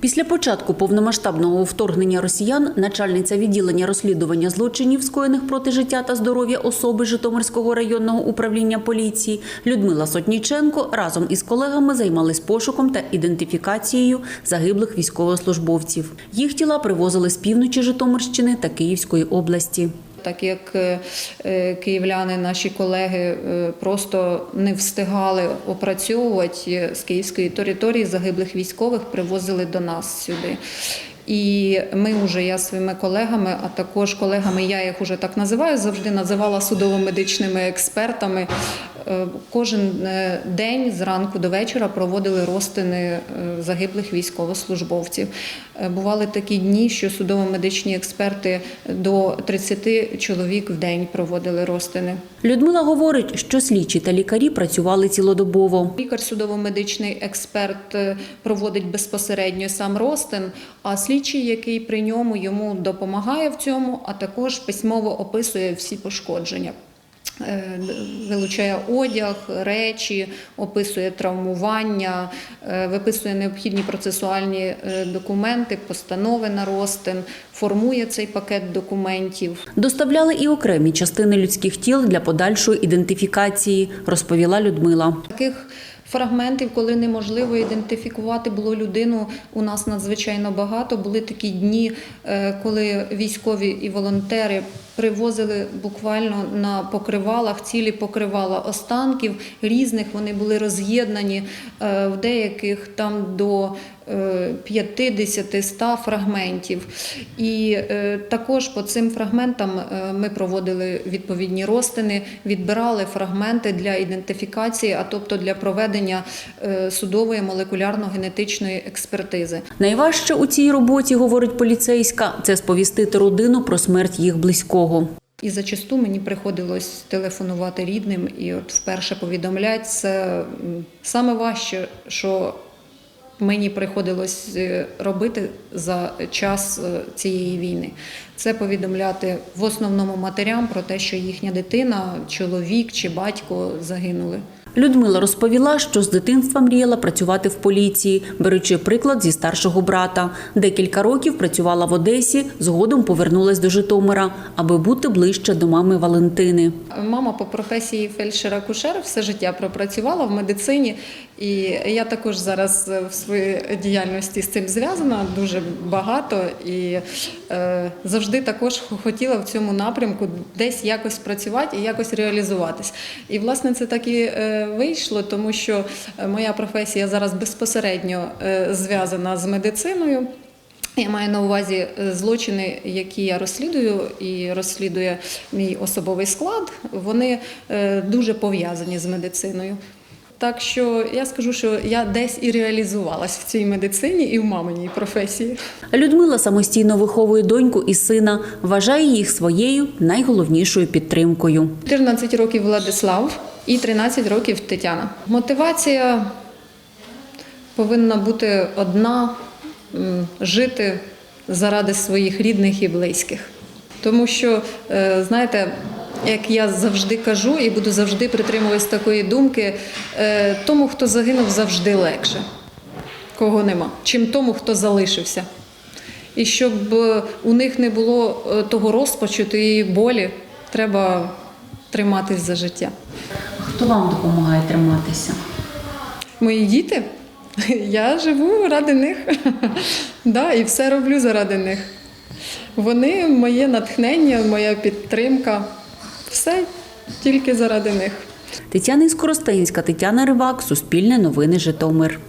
Після початку повномасштабного вторгнення росіян начальниця відділення розслідування злочинів, скоєних проти життя та здоров'я особи Житомирського районного управління поліції Людмила Сотніченко разом із колегами займались пошуком та ідентифікацією загиблих військовослужбовців. Їх тіла привозили з півночі Житомирщини та Київської області. Так як е, е, київляни, наші колеги е, просто не встигали опрацьовувати з київської території загиблих військових, привозили до нас сюди. І ми вже я своїми колегами, а також колегами, я їх вже так називаю, завжди називала судово-медичними експертами. е, Кожен е, день зранку до вечора проводили розтини е, загиблих військовослужбовців. Бували такі дні, що судово-медичні експерти до 30 чоловік в день проводили розтини. Людмила говорить, що слідчі та лікарі працювали цілодобово. Лікар судово-медичний експерт проводить безпосередньо сам розтин, а слідчий, який при ньому йому допомагає в цьому, а також письмово описує всі пошкодження. Е, Вилучає одяг, речі, описує травмування, е, виписує необхідні процесуальні е, документи, постанови на розтин, формує цей пакет документів. Доставляли і окремі частини людських тіл для подальшої ідентифікації, розповіла Людмила. Таких фрагментів, коли неможливо ідентифікувати було людину, у нас надзвичайно багато. Були такі дні, е, коли військові і волонтери привозили буквально на покривалах цілі покривала останків різних. Вони були роз'єднані е, в деяких там до е, 50-100 фрагментів. І е, також по цим фрагментам е, ми проводили відповідні розтини, відбирали фрагменти для ідентифікації, а тобто для проведення е, судової молекулярно-генетичної експертизи. Найважче у цій роботі, говорить поліцейська, це сповістити родину про смерть їх близького. І зачасту мені приходилось телефонувати рідним і от вперше повідомляти це саме важче, що мені приходилось е, робити за час е, цієї війни. Це повідомляти в основному матерям про те, що їхня дитина, чоловік чи батько загинули. Людмила розповіла, що з дитинства мріяла працювати в поліції, беручи приклад зі старшого брата. Декілька років працювала в Одесі, згодом повернулась до Житомира, аби бути ближче до мами Валентини. Мама по професії фельдшера-кушер все життя пропрацювала в медицині, і я також зараз в своїй діяльності з цим зв'язана дуже багато і е, завжди також хотіла в цьому напрямку десь якось працювати і якось реалізуватись. І власне це так і е, вийшло, тому що е, моя професія зараз безпосередньо е, зв'язана з медициною. Я маю на увазі е, злочини, які я розслідую, і розслідує мій особовий склад. Вони дуже пов'язані з медициною. Так що я скажу, що я десь і реалізувалась в цій медицині і в маминій професії. Людмила самостійно виховує доньку і сина, вважає їх своєю найголовнішою підтримкою. 14 років Владислав і 13 років Тетяна. Мотивація повинна бути одна жити заради своїх рідних і близьких. Тому що, е, знаєте, як я завжди кажу і буду завжди притримуватись такої думки, е, тому, хто загинув, завжди легше, кого нема, чим тому, хто залишився. І щоб е, у них не було е, того розпачу, тієї болі, треба триматись за життя. Хто вам допомагає триматися? Мої діти, я живу ради них. да, і все роблю заради них. Вони моє натхнення, моя підтримка. Все тільки заради них. Тетяна Іскоростенська, Тетяна Ривак, Суспільне новини Житомир.